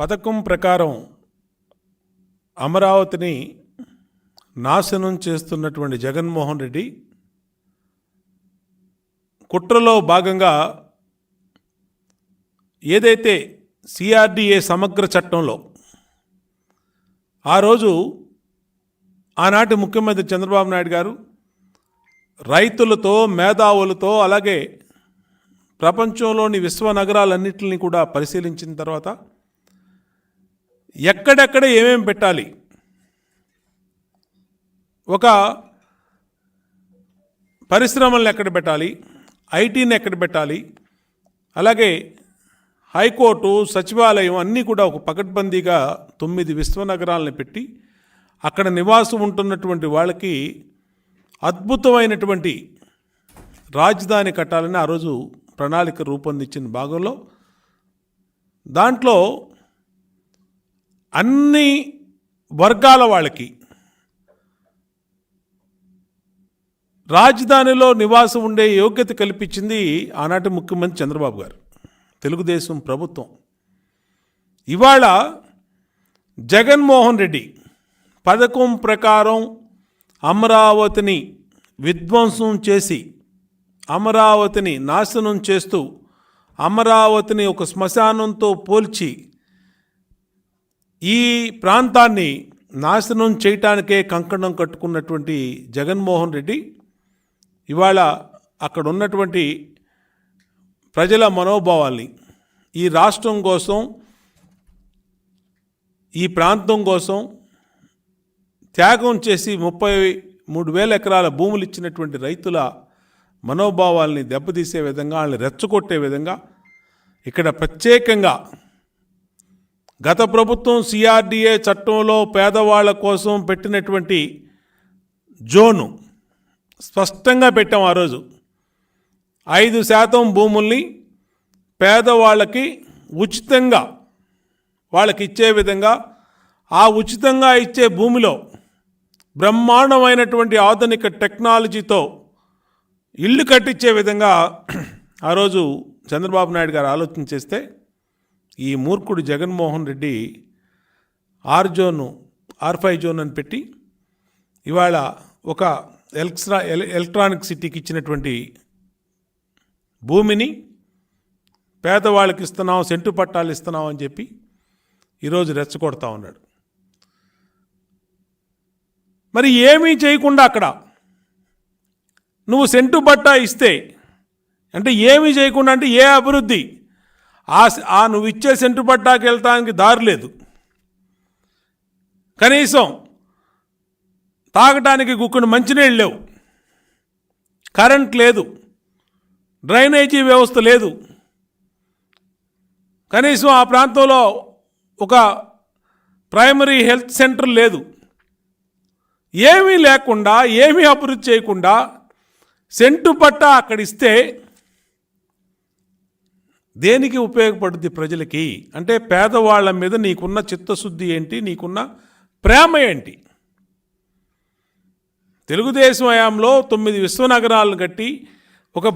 పథకం ప్రకారం అమరావతిని నాశనం చేస్తున్నటువంటి జగన్మోహన్ రెడ్డి కుట్రలో భాగంగా ఏదైతే సిఆర్డిఏ సమగ్ర చట్టంలో ఆ రోజు ఆనాటి ముఖ్యమంత్రి చంద్రబాబు నాయుడు గారు రైతులతో మేధావులతో అలాగే ప్రపంచంలోని విశ్వ నగరాలన్నింటినీ కూడా పరిశీలించిన తర్వాత ఎక్కడెక్కడ ఏమేమి పెట్టాలి? ఒక పరిశ్రమలను ఎక్కడ పెట్టాలి? ఐటీని ఎక్కడ పెట్టాలి? అలాగే హైకోర్టు సచివాలయం అన్నీ కూడా ఒక పకడ్బందీగా తొమ్మిది విశ్వనగరాలను పెట్టి అక్కడ నివాసం ఉంటున్నటువంటి వాళ్ళకి అద్భుతమైనటువంటి రాజధాని కట్టాలని ఆ రోజు ప్రణాళిక రూపొందించిన భాగంలో దాంట్లో అన్ని వర్గాల వాళ్ళకి రాజధానిలో నివాసం ఉండే యోగ్యత కల్పించింది ఆనాటి ముఖ్యమంత్రి చంద్రబాబు గారు. తెలుగుదేశం ప్రభుత్వం. ఇవాళ జగన్మోహన్ రెడ్డి పథకం ప్రకారం అమరావతిని విధ్వంసం చేసి అమరావతిని నాశనం చేస్తూ అమరావతిని ఒక శ్మశానంతో పోల్చి ఈ ప్రాంతాన్ని నాశనం చేయటానికే కంకణం కట్టుకున్నటువంటి జగన్మోహన్ రెడ్డి ఇవాళ అక్కడ ఉన్నటువంటి ప్రజల మనోభావాల్ని ఈ రాష్ట్రం కోసం ఈ ప్రాంతం కోసం త్యాగం చేసి ముప్పై మూడు వేల ఎకరాల భూములు ఇచ్చినటువంటి రైతుల మనోభావాల్ని దెబ్బతీసే విధంగా వాళ్ళని రెచ్చగొట్టే విధంగా ఇక్కడ ప్రత్యేకంగా గత ప్రభుత్వం సిఆర్డిఏ చట్టంలో పేదవాళ్ళ కోసం పెట్టినటువంటి జోను స్పష్టంగా పెట్టాం ఆ రోజు. ఐదు శాతం భూముల్ని పేదవాళ్ళకి ఉచితంగా వాళ్ళకి ఇచ్చే విధంగా ఆ ఉచితంగా ఇచ్చే భూమిలో బ్రహ్మాండమైనటువంటి ఆధునిక టెక్నాలజీతో ఇల్లు కట్టించే విధంగా ఆ రోజు చంద్రబాబు నాయుడు గారు ఆలోచన చేస్తే ఈ మూర్ఖుడు Jaganmohan Reddy R zone R five zone అని పెట్టి ఇవాళ ఒక ఎలక్ట్రా ఎలక్ట్రానిక్ సిటీకి ఇచ్చినటువంటి భూమిని పేదవాళ్ళకి ఇస్తున్నాం సెంటు పట్టాలు ఇస్తున్నాం అని చెప్పి ఈరోజు రెచ్చగొడతా ఉన్నాడు. మరి ఏమీ చేయకుండా అక్కడ నువ్వు సెంటు పట్టా ఇస్తే అంటే ఏమీ చేయకుండా అంటే ఏ అభివృద్ధి? ఆ ఆ నువ్వు ఇచ్చే సెంటు పట్టాకి వెళ్తానికి దారి లేదు. కనీసం తాగటానికి గుక్కుని మంచినీళ్ళు లేవు. కరెంట్ లేదు. డ్రైనేజీ వ్యవస్థ లేదు. కనీసం ఆ ప్రాంతంలో ఒక ప్రైమరీ హెల్త్ సెంటర్ లేదు. ఏమీ లేకుండా ఏమీ అభివృద్ధి చేయకుండా సెంటు పట్ట అక్కడ ఇస్తే దేనికి ఉపయోగపడుద్ది ప్రజలకి? అంటే పేదవాళ్ళ మీద నీకున్న చిత్తశుద్ధి ఏంటి? నీకున్న ప్రేమ ఏంటి? తెలుగుదేశం హయాంలో తొమ్మిది విశ్వనగరాలను కట్టి ఒక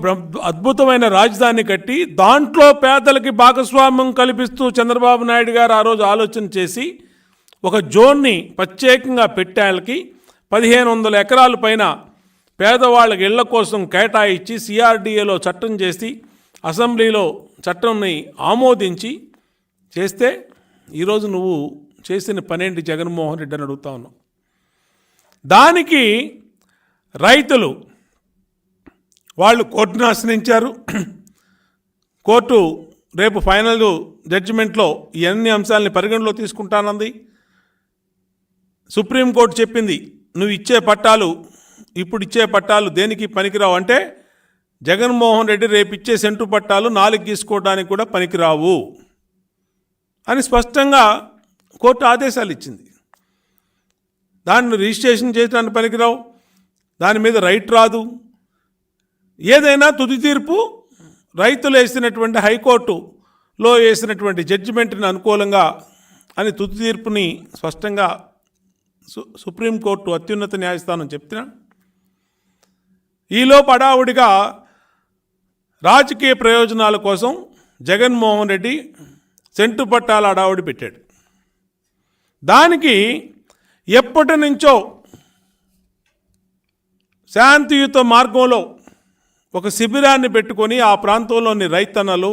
అద్భుతమైన రాజధాని కట్టి దాంట్లో పేదలకి భాగస్వామ్యం కల్పిస్తూ చంద్రబాబు నాయుడు గారు ఆ రోజు ఆలోచన చేసి ఒక జోన్ని ప్రత్యేకంగా పెట్టాలకి పదిహేను వందల ఎకరాల పైన పేదవాళ్ళకి ఇళ్ళ కోసం కేటాయించి సిఆర్డీఏలో చట్టం చేసి అసెంబ్లీలో చట్టంని ఆమోదించి చేస్తే ఈరోజు నువ్వు చేసిన పనేంటి జగన్మోహన్ రెడ్డి అని అడుగుతా ఉన్నావు. దానికి రైతులు వాళ్ళు కోర్టును ఆశ్రయించారు. కోర్టు రేపు ఫైనల్ జడ్జిమెంట్లో ఈ అన్ని అంశాలని పరిగణలో తీసుకుంటానంది. సుప్రీంకోర్టు చెప్పింది నువ్వు ఇచ్చే పట్టాలు ఇప్పుడు ఇచ్చే పట్టాలు దేనికి పనికిరావు? అంటే జగన్మోహన్ రెడ్డి రేపిచ్చే సెంటు పట్టాలు నాలుగు గీసుకోవడానికి కూడా పనికిరావు అని స్పష్టంగా కోర్టు ఆదేశాలు ఇచ్చింది. దాన్ని రిజిస్ట్రేషన్ చేయడానికి పనికిరావు. దాని మీద రైట్ రాదు. ఏదైనా తుది తీర్పు రైతులు వేసినటువంటి హైకోర్టులో వేసినటువంటి జడ్జిమెంట్ని అనుకూలంగా అని తుది తీర్పుని స్పష్టంగా సు సుప్రీంకోర్టు అత్యున్నత న్యాయస్థానం చెప్తున్నా. ఈలో పడావుడిగా రాజకీయ ప్రయోజనాల కోసం జగన్మోహన్ రెడ్డి సెంటు పట్టాల అడావుడి పెట్టాడు. దానికి ఎప్పటి నుంచో శాంతియుత మార్గంలో ఒక శిబిరాన్ని పెట్టుకొని ఆ ప్రాంతంలోని రైతన్నలు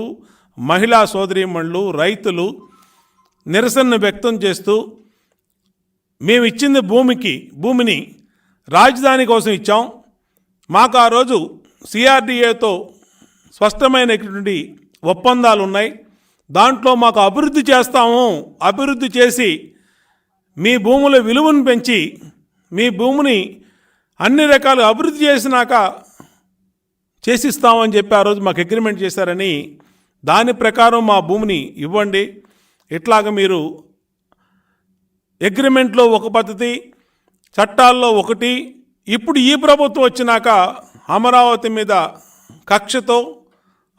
మహిళా సోదరీమణులు రైతులు నిరసనను వ్యక్తం చేస్తూ మేము ఇచ్చింది భూమికి భూమిని రాజధాని కోసం ఇచ్చాం. మాకు ఆ రోజు సిఆర్డిఏతో స్పష్టమైనటువంటి ఒప్పందాలు ఉన్నాయి దాంట్లో మాకు అభివృద్ధి చేస్తాము. అభివృద్ధి చేసి మీ భూముల విలువను పెంచి మీ భూమిని అన్ని రకాలు అభివృద్ధి చేసినాక చేసిస్తామని చెప్పి ఆ రోజు మాకు అగ్రిమెంట్ చేశారని దాని ప్రకారం మా భూమిని ఇవ్వండి. ఇట్లాగ మీరు అగ్రిమెంట్లో ఒక పద్ధతి చట్టాల్లో ఒకటి. ఇప్పుడు ఈ ప్రభుత్వం వచ్చినాక అమరావతి మీద కక్షతో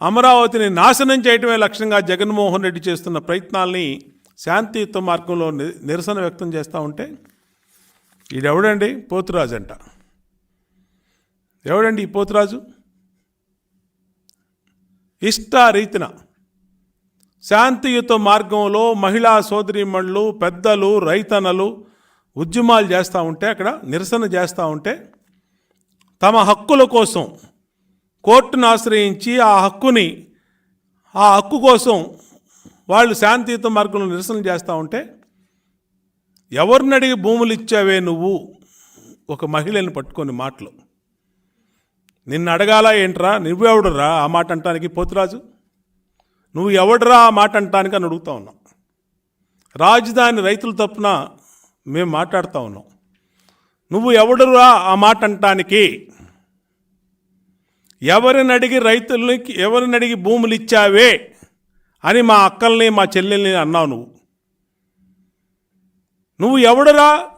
అమరావతిని నాశనం చేయటమే లక్ష్యంగా జగన్మోహన్ రెడ్డి చేస్తున్న ప్రయత్నాల్ని శాంతియుత మార్గంలో ని- నిరసన వ్యక్తం చేస్తూ ఉంటే ఈడెవడండి? పోతురాజు అంట. ఎవడండి ఈ పోతురాజు? ఇష్టారీతిన శాంతియుత మార్గంలో మహిళా సోదరిమణులు పెద్దలు రైతన్నలు ఉద్యమాలు చేస్తూ ఉంటే అక్కడ నిరసన చేస్తూ ఉంటే తమ హక్కుల కోసం కోర్టును ఆశ్రయించి ఆ హక్కుని ఆ హక్కు కోసం వాళ్ళు శాంతియుత మార్గంలో నిరసన చేస్తూ ఉంటే ఎవరిని అడిగి భూములు ఇచ్చావే నువ్వు? ఒక మహిళని పట్టుకొని మాటలు. నిన్ను అడగాల ఏంట్రా? నువ్వెవడురా? ఆ మాట అంటానికి పోతురాజు? నువ్వు ఎవడురా? ఆ మాట అంటానికి అని అడుగుతా ఉన్నాం. రాజధాని రైతుల తప్పున మేము మాట్లాడుతూ ఉన్నాం. నువ్వు ఎవడురా? ఆ మాట అంటానికి ఎవరిని అడిగి రైతులకి ఎవరిని అడిగి భూములు ఇచ్చావే అని మా అక్కల్ని మా చెల్లెల్ని అన్నావు నువ్వు. నువ్వు ఎవడురా?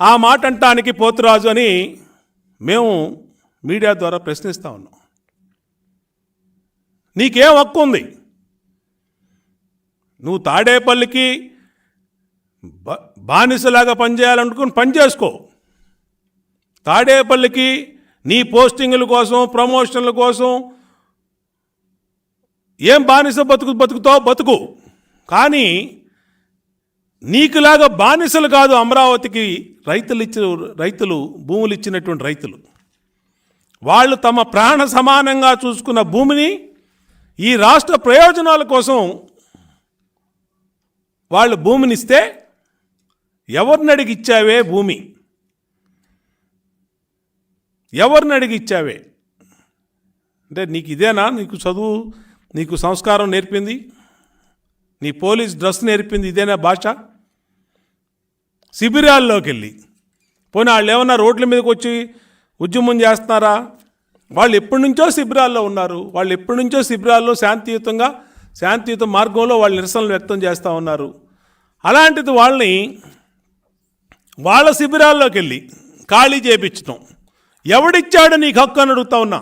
ఆ మాట అంటానికి పోతురాజు అని మేము మీడియా ద్వారా ప్రశ్నిస్తూ ఉన్నాం. నీకేం హక్కు ఉంది? నువ్వు తాడేపల్లికి బానిసలాగా పనిచేయాలనుకుని పని చేసుకో. తాడేపల్లికి నీ పోస్టింగుల కోసం ప్రమోషన్ల కోసం ఏం బానిస బతుకు బతుకుతావు? బతుకు. కానీ నీకులాగా బానిసలు కాదు అమరావతికి రైతులు ఇచ్చిన రైతులు భూములు ఇచ్చినటువంటి రైతులు. వాళ్ళు తమ ప్రాణ సమానంగా చూసుకున్న భూమిని ఈ రాష్ట్ర ప్రయోజనాల కోసం వాళ్ళు భూమిని ఇస్తే ఎవరిని అడిగి ఇచ్చావే భూమి? ఎవరిని అడిగి ఇచ్చావే? అంటే నీకు ఇదేనా? నీకు చదువు నీకు సంస్కారం నేర్పింది? నీ పోలీస్ డ్రెస్ నేర్పింది ఇదేనా భాష? శిబిరాల్లోకి వెళ్ళి పోనీ వాళ్ళు ఏమన్నా రోడ్ల మీదకి వచ్చి ఉద్యమం చేస్తున్నారా? వాళ్ళు ఎప్పటి నుంచో శిబిరాల్లో ఉన్నారు. వాళ్ళు ఎప్పటి నుంచో శిబిరాల్లో శాంతియుతంగా శాంతియుత మార్గంలో వాళ్ళు నిరసనలు వ్యక్తం చేస్తూ ఉన్నారు. అలాంటిది వాళ్ళని వాళ్ళ శిబిరాల్లోకి వెళ్ళి ఖాళీ చేపించటం. ఎవడిచ్చాడు నీకు హక్కు అని అడుగుతా ఉన్నా?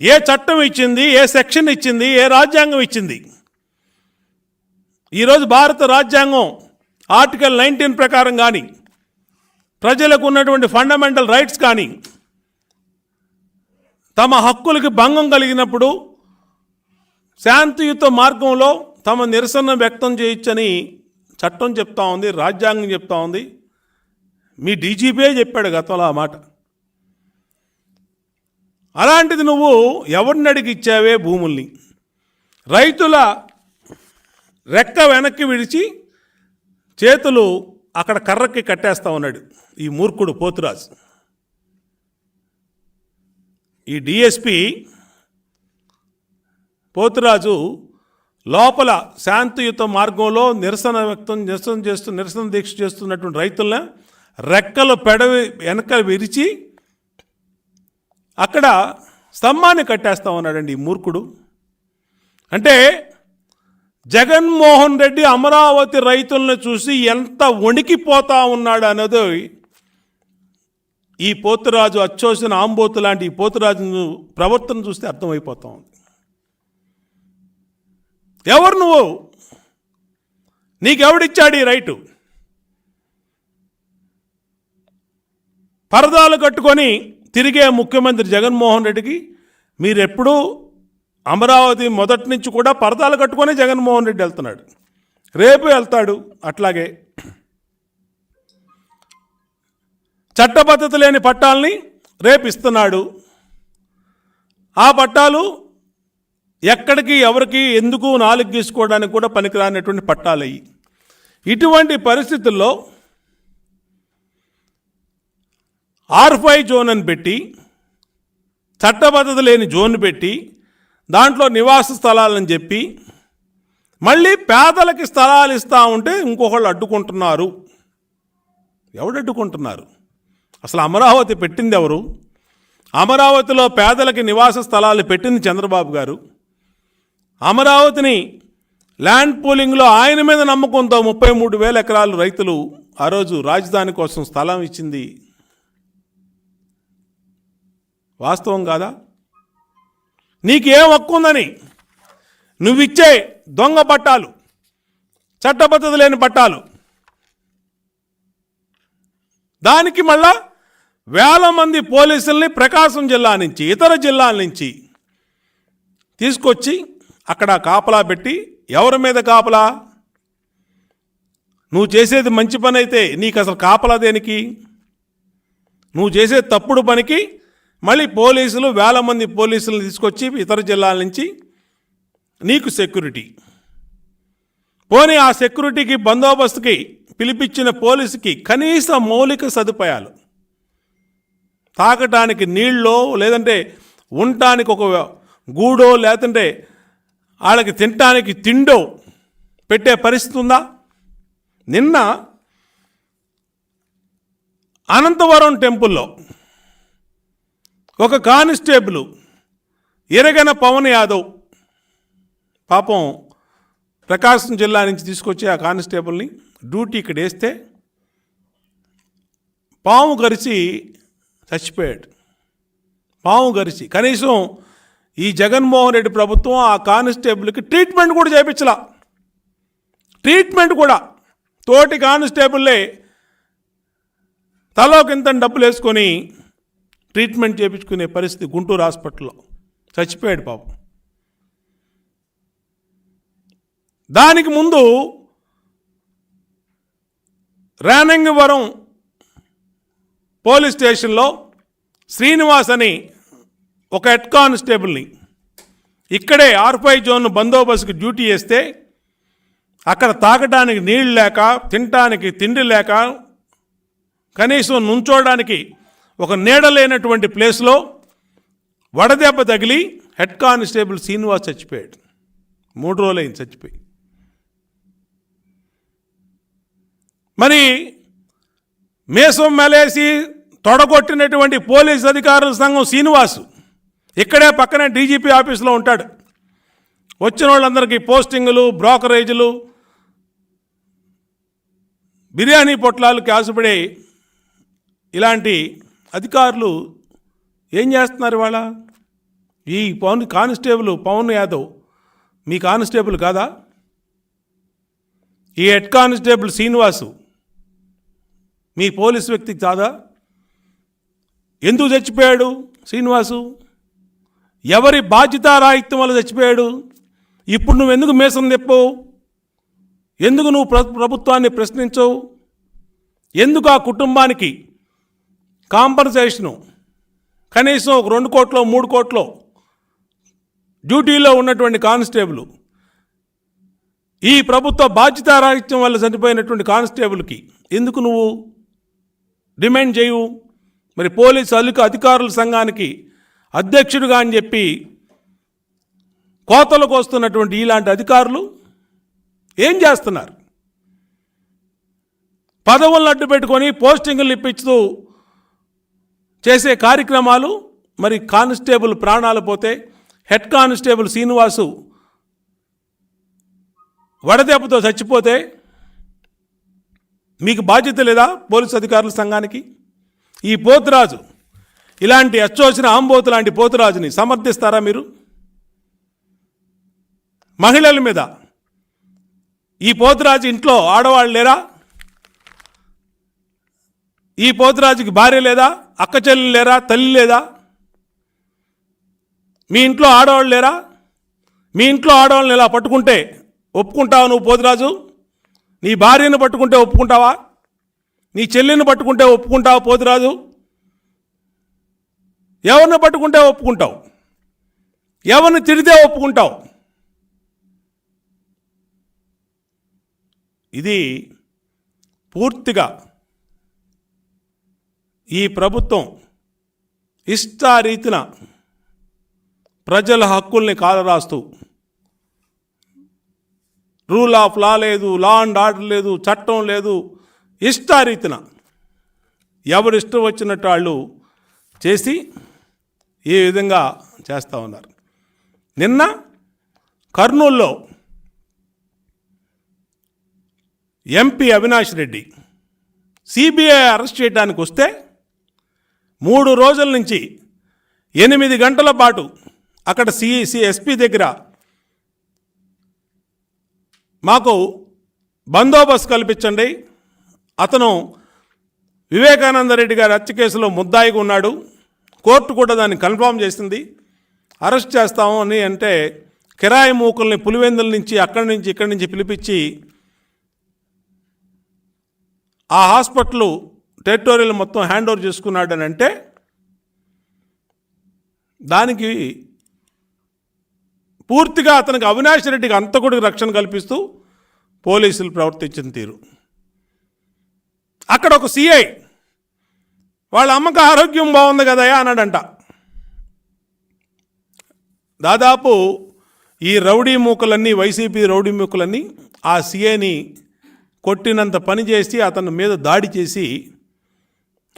ఏ చట్టం ఇచ్చింది ఏ సెక్షన్ ఇచ్చింది ఏ రాజ్యాంగం ఇచ్చింది? ఈరోజు భారత రాజ్యాంగం ఆర్టికల్ నైన్టీన్ ప్రకారం కానీ ప్రజలకు ఉన్నటువంటి ఫండమెంటల్ రైట్స్ కానీ తమ హక్కులకి భంగం కలిగినప్పుడు శాంతియుత మార్గంలో తమ నిరసన వ్యక్తం చేయొచ్చని చట్టం చెప్తా ఉంది రాజ్యాంగం చెప్తా ఉంది. మీ డీజీపీయే చెప్పాడు గతంలో ఆ మాట. అలాంటిది నువ్వు ఎవరిని అడిగిచ్చావే భూముల్ని? రైతుల రెక్క వెనక్కి విడిచి చేతులు అక్కడ కర్రకి కట్టేస్తా ఉన్నాడు ఈ మూర్ఖుడు పోతురాజు. ఈ డిఎస్పి పోతురాజు లోపల శాంతియుత మార్గంలో నిరసన వ్యక్తం నిరసన చేస్తూ నిరసన దీక్ష చేస్తున్నటువంటి రైతులను రెక్కలు పెడవి వెనక విరిచి అక్కడ స్తంభాన్ని కట్టేస్తా ఉన్నాడండి ఈ మూర్ఖుడు. అంటే జగన్మోహన్ రెడ్డి అమరావతి రైతులను చూసి ఎంత వణికిపోతా ఉన్నాడు అన్నది ఈ పోతురాజు అచ్చోసిన ఆంబోతు లాంటి ఈ పోతురాజు ప్రవర్తన చూస్తే అర్థమైపోతా ఉంది. ఎవరు నువ్వు? నీకెవడిచ్చాడు ఈ రైటు? పరదాలు కట్టుకొని తిరిగే ముఖ్యమంత్రి జగన్మోహన్ రెడ్డికి మీరెప్పుడూ అమరావతి మొదటి నుంచి కూడా పరదాలు కట్టుకొని జగన్మోహన్ రెడ్డి వెళ్తున్నాడు. రేపు వెళ్తాడు అట్లాగే. చట్టబద్ధత లేని పట్టాలని రేపు ఇస్తున్నాడు. ఆ పట్టాలు ఎక్కడికి ఎవరికి ఎందుకు నాలుగు గీసుకోవడానికి కూడా పనికిరానటువంటి పట్టాలయ్యి ఇటువంటి పరిస్థితుల్లో ఆర్ఫై జోన్ అని పెట్టి చట్టబద్ధత లేని జోన్ పెట్టి దాంట్లో నివాస స్థలాలని చెప్పి మళ్ళీ పేదలకి స్థలాలు ఇస్తూ ఉంటే ఇంకొకళ్ళు అడ్డుకుంటున్నారు. ఎవడు అడ్డుకుంటున్నారు? అసలు అమరావతి పెట్టింది ఎవరు? అమరావతిలో పేదలకి నివాస స్థలాలు పెట్టింది చంద్రబాబు గారు. అమరావతిని ల్యాండ్ పూలింగ్లో ఆయన మీద నమ్మకంతో ముప్పై మూడు వేల ఎకరాలు రైతులు ఆ రోజు రాజధాని కోసం స్థలం ఇచ్చింది వాస్తవం కాదా? నీకేం హక్కు ఉందని నువ్విచ్చే దొంగ పట్టాలు చట్టబద్ధత లేని పట్టాలు దానికి మళ్ళా వేల మంది పోలీసుల్ని ప్రకాశం జిల్లా నుంచి ఇతర జిల్లాల నుంచి తీసుకొచ్చి అక్కడ కాపలా పెట్టి ఎవరి మీద కాపలా? నువ్వు చేసేది మంచి పని అయితే నీకు అసలు కాపలా దేనికి? నువ్వు చేసే తప్పుడు పనికి మళ్ళీ పోలీసులు వేల మంది పోలీసులను తీసుకొచ్చి ఇతర జిల్లాల నుంచి నీకు సెక్యూరిటీ పోనీ ఆ సెక్యూరిటీకి బందోబస్తుకి పిలిపించిన పోలీసుకి కనీస మౌలిక సదుపాయాలు. తాగటానికి నీళ్ళో లేదంటే ఉండటానికి ఒక గూడో లేదంటే వాళ్ళకి తినటానికి తిండో పెట్టే పరిస్థితి ఉందా? నిన్న అనంతవరం టెంపుల్లో ఒక కానిస్టేబుల్ ఎరగన పవన్ యాదవ్ పాపం ప్రకాశం జిల్లా నుంచి తీసుకొచ్చి ఆ కానిస్టేబుల్ని డ్యూటీ ఇక్కడ వేస్తే పాము గరిచి చచ్చిపోయాడు. పాము గరిచి కనీసం ఈ జగన్మోహన్ రెడ్డి ప్రభుత్వం ఆ కానిస్టేబుల్కి ట్రీట్మెంట్ కూడా చేయించలా ట్రీట్మెంట్ కూడా. తోటి కానిస్టేబుల్లే తలోకింత డబ్బులు వేసుకొని ట్రీట్మెంట్ చేయించుకునే పరిస్థితి గుంటూరు హాస్పిటల్లో. చచ్చిపోయాడు పాపం. దానికి ముందు రానంగవరం పోలీస్ స్టేషన్లో శ్రీనివాస్ అని ఒక హెడ్ కానిస్టేబుల్ని ఇక్కడే ఆర్ఫై జోన్ బందోబస్తుకి డ్యూటీ చేస్తే అక్కడ తాగడానికి నీళ్ళు లేక తినటానికి తిండి లేక కనీసం నుంచోడానికి ఒక నీడ లేనటువంటి ప్లేస్లో వడదెబ్బ తగిలి హెడ్ కానిస్టేబుల్ శ్రీనివాస్ చచ్చిపోయాడు. మూడు రోజులు అయింది చచ్చిపోయి. మరి మేసం మెలేసి తొడగొట్టినటువంటి పోలీస్ అధికారుల సంఘం శ్రీనివాసు ఇక్కడే పక్కనే డీజీపీ ఆఫీస్లో ఉంటాడు. వచ్చిన వాళ్ళందరికీ పోస్టింగులు బ్రోకరేజీలు బిర్యానీ పొట్లాలు కాసుపడే ఇలాంటి అధికారులు ఏం చేస్తున్నారు వాళ్ళ ఈ పవన్ కానిస్టేబుల్ పవన్ యాదవ్ మీ కానిస్టేబుల్ కాదా? ఈ హెడ్ కానిస్టేబుల్ శ్రీనివాసు మీ పోలీస్ వ్యక్తికి కాదా? ఎందుకు చచ్చిపోయాడు శ్రీనివాసు? ఎవరి బాధ్యత రాహిత్యం వల్ల చచ్చిపోయాడు? ఇప్పుడు నువ్వు ఎందుకు మేసం తెప్పవు? ఎందుకు నువ్వు ప్ర ప్రభుత్వాన్ని ప్రశ్నించవు? ఎందుకు ఆ కుటుంబానికి కాంపన్సేషను. కనీసం ఒక రెండు కోట్లో మూడు కోట్లో డ్యూటీలో ఉన్నటువంటి కానిస్టేబుల్ ఈ ప్రభుత్వ బాధ్యతారాహిత్యం వల్ల చనిపోయినటువంటి కానిస్టేబుల్కి ఎందుకు నువ్వు డిమాండ్ చేయవు మరి పోలీసు అధిక అధికారుల సంఘానికి అధ్యక్షుడిగా అని చెప్పి కోతలకు వస్తున్నటువంటి ఇలాంటి అధికారులు ఏం చేస్తున్నారు? పదవులను అడ్డు పెట్టుకొని పోస్టింగులు ఇప్పించుతూ చేసే కార్యక్రమాలు మరి కానిస్టేబుల్ ప్రాణాలు పోతే హెడ్ కానిస్టేబుల్ శ్రీనివాసు వడదెబ్బతో చచ్చిపోతే మీకు బాధ్యత లేదా పోలీసు అధికారుల సంఘానికి? ఈ పోతురాజు ఇలాంటి అచ్చోసిన ఆంబోతు లాంటి పోతురాజుని సమర్థిస్తారా మీరు? మహిళల మీద ఈ పోతురాజు ఇంట్లో ఆడవాళ్ళు లేరా? ఈ పోతురాజుకి భార్య లేదా? అక్క చెల్లెలు లేరా తల్లి లేదా? మీ ఇంట్లో ఆడవాళ్ళు లేరా? మీ ఇంట్లో ఆడవాళ్ళని ఇలా పట్టుకుంటే ఒప్పుకుంటావా నువ్వు పోతురాజు? నీ భార్యను పట్టుకుంటే ఒప్పుకుంటావా? నీ చెల్లిని పట్టుకుంటే ఒప్పుకుంటావా పోతురాజు? ఎవరిని పట్టుకుంటే ఒప్పుకుంటావు? ఎవరిని తిడితే ఒప్పుకుంటావు? ఇది పూర్తిగా ఈ ప్రభుత్వం ఇష్టారీతిన ప్రజల హక్కుల్ని కాలరాస్తూ రూల్ ఆఫ్ లా లేదు లా అండ్ ఆర్డర్ లేదు చట్టం లేదు ఇష్టారీతిన ఎవరు ఇష్టం వచ్చినట్టు వాళ్ళు చేసి ఈ విధంగా చేస్తూ ఉన్నారు. నిన్న కర్నూల్లో MP Avinash Reddy CBI arrest చేయడానికి వస్తే మూడు రోజుల నుంచి ఎనిమిది గంటల పాటు అక్కడ సిఈసి ఎస్పీ దగ్గర మాకు బందోబస్తు కల్పించండి. అతను వివేకానంద రెడ్డి గారి హత్య కేసులో ముద్దాయిగా ఉన్నాడు. కోర్టు కూడా దాన్ని కన్ఫర్మ్ చేసింది. అరెస్ట్ చేస్తాము అని అంటే కిరాయి మూకుల్ని పులివెందుల నుంచి అక్కడి నుంచి ఇక్కడి నుంచి పిలిపించి ఆ హాస్పిటల్ టెరిటోరియల్ మొత్తం హ్యాండ్ ఓవర్ చేసుకున్నాడని అంటే దానికి పూర్తిగా అతనికి అవినాష్ రెడ్డికి అంత కూడా రక్షణ కల్పిస్తూ పోలీసులు ప్రవర్తించిన తీరు. అక్కడ ఒక సిఐ వాళ్ళ అమ్మకు ఆరోగ్యం బాగుంది కదయా అన్నాడంట. దాదాపు ఈ రౌడీ మూకలన్నీ వైసీపీ రౌడీ మూకలన్నీ ఆ సిఐని కొట్టినంత పని చేసి అతని మీద దాడి చేసి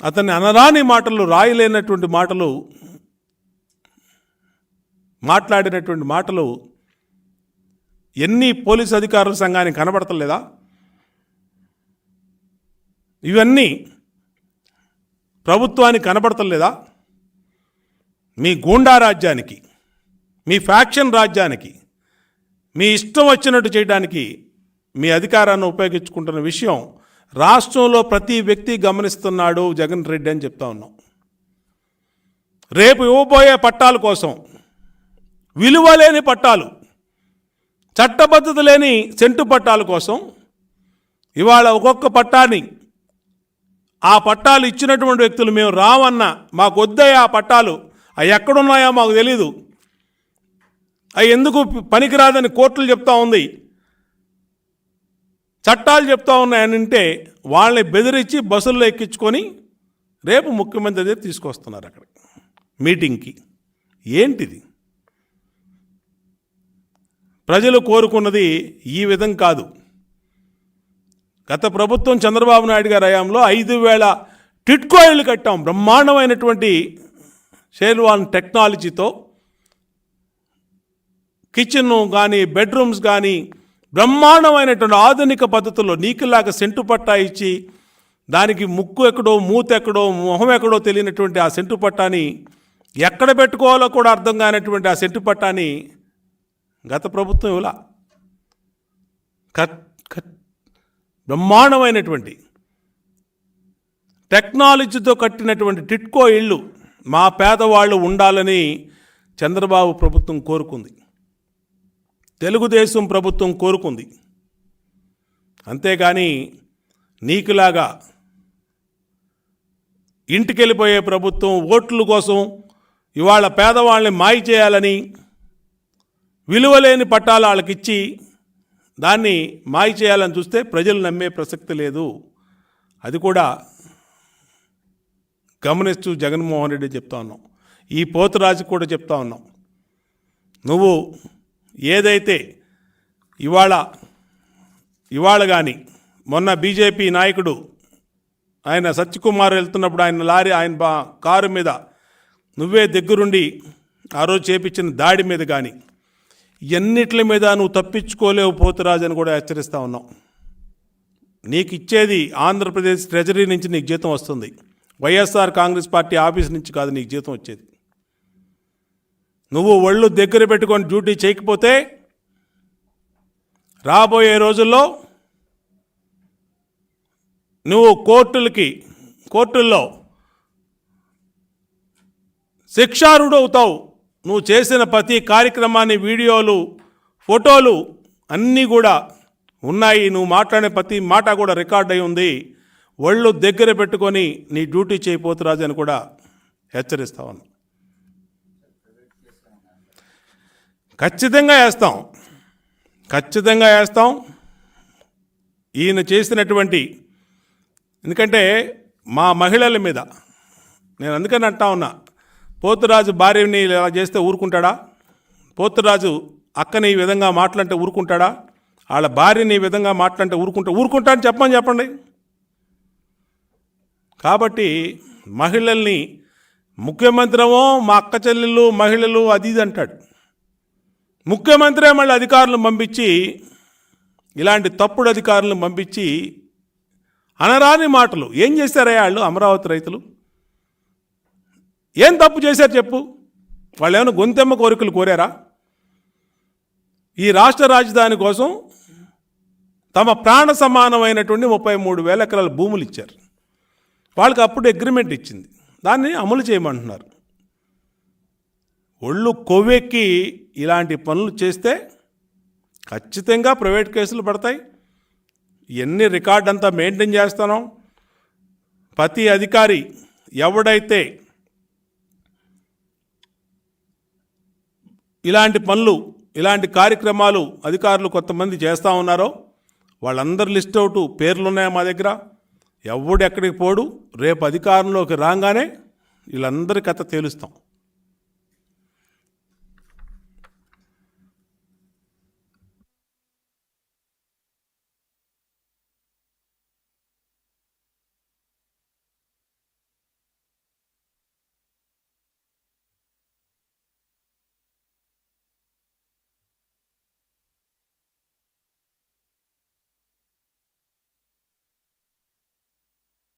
అతన్ని అనరాని మాటలు రాయలేనటువంటి మాటలు మాట్లాడినటువంటి మాటలు ఎన్ని పోలీస్ అధికారుల సంఘానికి కనబడతలేదా? ఇవన్నీ ప్రభుత్వానికి కనబడతలేదా? మీ గూండా రాజ్యానికి మీ ఫ్యాక్షన్ రాజ్యానికి మీ ఇష్టం వచ్చినట్టు చేయడానికి మీ అధికారాన్ని ఉపయోగించుకుంటున్న విషయం రాష్ట్రంలో ప్రతి వ్యక్తి గమనిస్తున్నాడు జగన్ రెడ్డి అని చెప్తా ఉన్నాం. రేపు ఇవ్వబోయే పట్టాల కోసం విలువ లేని పట్టాలు చట్టబద్ధత లేని సెంటు పట్టాల కోసం ఇవాళ ఒక్కొక్క పట్టాన్ని ఆ పట్టాలు ఇచ్చినటువంటి వ్యక్తులు మేము రావన్న మాకు వద్దయ్యా ఆ పట్టాలు అవి ఎక్కడున్నాయో మాకు తెలీదు. అవి ఎందుకు పనికిరాదని కోర్టులు చెప్తా ఉంది. చట్టాలు చెప్తా ఉన్నాయని అంటే వాళ్ళని బెదిరించి బస్సుల్లో ఎక్కించుకొని రేపు ముఖ్యమంత్రి దగ్గర తీసుకొస్తున్నారు అక్కడ. మీటింగ్కి. ఏంటిది? ప్రజలు కోరుకున్నది ఈ విధం కాదు. గత ప్రభుత్వం చంద్రబాబు నాయుడు గారి హయాంలో ఐదు వేల టిట్కో ఇళ్ళు కట్టాం. బ్రహ్మాండమైనటువంటి షేర్వాన్ టెక్నాలజీతో కిచెన్ కానీ బెడ్రూమ్స్ కానీ బ్రహ్మాండమైనటువంటి ఆధునిక పద్ధతుల్లో నీకులాగా సెంటు పట్టా ఇచ్చి దానికి ముక్కు ఎక్కడో మూత ఎక్కడో మొహం ఎక్కడో తెలియనటువంటి ఆ సెంటు పట్టాని ఎక్కడ పెట్టుకోవాలో కూడా అర్థం కానటువంటి ఆ సెంటు పట్టాని గత ప్రభుత్వం ఇవ్వలా. కట్ కట్ బ్రహ్మాండమైనటువంటి టెక్నాలజీతో కట్టినటువంటి టిట్కో ఇళ్ళు మా పేదవాళ్ళు ఉండాలని చంద్రబాబు ప్రభుత్వం కోరుకుంది. తెలుగుదేశం ప్రభుత్వం కోరుకుంది. అంతేగాని నీకులాగా ఇంటికెళ్ళిపోయే ప్రభుత్వం ఓట్ల కోసం ఇవాళ పేదవాళ్ళని మాయ చేయాలని విలువలేని పట్టాలు వాళ్ళకిచ్చి దాన్ని మాయ చేయాలని చూస్తే ప్రజలు నమ్మే ప్రసక్తి లేదు. అది కూడా గమనిస్తూ జగన్మోహన్ రెడ్డి చెప్తా ఉన్నాం. ఈ పోతురాజు కూడా చెప్తా ఉన్నాం. నువ్వు ఏదైతే ఇవాళ ఇవాళ కానీ మొన్న బీజేపీ నాయకుడు ఆయన సత్యకుమార్ వెళ్తున్నప్పుడు ఆయన లారీ ఆయన కారు మీద నువ్వే దగ్గరుండి ఆ రోజు చేపించిన దాడి మీద కానీ ఎన్నిట్ల మీద నువ్వు తప్పించుకోలేవు పోతురాజు అని కూడా హెచ్చరిస్తూ ఉన్నాం నీకు ఇచ్చేది ఆంధ్రప్రదేశ్ ట్రెజరీ నుంచి నీకు జీతం వస్తుంది. వైఎస్ఆర్ కాంగ్రెస్ పార్టీ ఆఫీస్ నుంచి కాదు నీకు జీతం వచ్చేది. నువ్వు ఒళ్ళు దగ్గర పెట్టుకొని డ్యూటీ చేయకపోతే రాబోయే రోజుల్లో నువ్వు కోర్టులకి కోర్టుల్లో శిక్షారుడు అవుతావు. నువ్వు చేసిన ప్రతి కార్యక్రమాన్ని వీడియోలు ఫోటోలు అన్నీ కూడా ఉన్నాయి. నువ్వు మాట్లాడే ప్రతి మాట కూడా రికార్డ్ అయి ఉంది. ఒళ్ళు దగ్గర పెట్టుకొని నీ డ్యూటీ చేయపోతురాజు అని కూడా హెచ్చరిస్తా ఉన్నా ఖచ్చితంగా వేస్తాం. ఖచ్చితంగా వేస్తాం. ఈయన చేసినటువంటి ఎందుకంటే మా మహిళల మీద నేను అందుకని అంటా ఉన్నా పోతురాజు భార్యని ఇలా చేస్తే ఊరుకుంటాడా? పోతురాజు అక్కని ఈ విధంగా మాట్లాడితే ఊరుకుంటాడా? వాళ్ళ భార్యని ఈ విధంగా మాట్లాడితే ఊరుకుంటా ఊరుకుంటా అని చెప్పమని చెప్పండి. కాబట్టి మహిళల్ని ముఖ్యమంత్రమో మా అక్క చెల్లెళ్ళు మహిళలు అది ఇది అంటాడు. ముఖ్యమంత్రి మళ్ళీ అధికారులను పంపించి ఇలాంటి తప్పుడు అధికారులను పంపించి అనరాని మాటలు. ఏం చేశారయ్యా వాళ్ళు అమరావతి రైతులు? ఏం తప్పు చేశారు చెప్పు? వాళ్ళు ఏమైనా గొంతెమ్మ కోరికలు కోరారా? ఈ రాష్ట్ర రాజధాని కోసం తమ ప్రాణ సమానమైనటువంటి ముప్పై మూడు వేల ఎకరాల భూములు ఇచ్చారు. వాళ్ళకి అప్పుడు అగ్రిమెంట్ ఇచ్చింది. దాన్ని అమలు చేయమంటున్నారు. ఒళ్ళు కొవ్వెక్కి ఇలాంటి పనులు చేస్తే ఖచ్చితంగా ప్రైవేట్ కేసులు పడతాయి. ఎన్ని రికార్డ్ అంతా మెయింటైన్ చేస్తానో ప్రతి అధికారి ఎవడైతే ఇలాంటి పనులు ఇలాంటి కార్యక్రమాలు అధికారులు కొంతమంది చేస్తూ ఉన్నారో వాళ్ళందరి లిస్ట్ అవుట్ పేర్లు ఉన్నాయి మా దగ్గర? ఎవడు ఎక్కడికి పోడు? రేపు అధికారంలోకి రాగానే వీళ్ళందరి కథ తేలుస్తాం.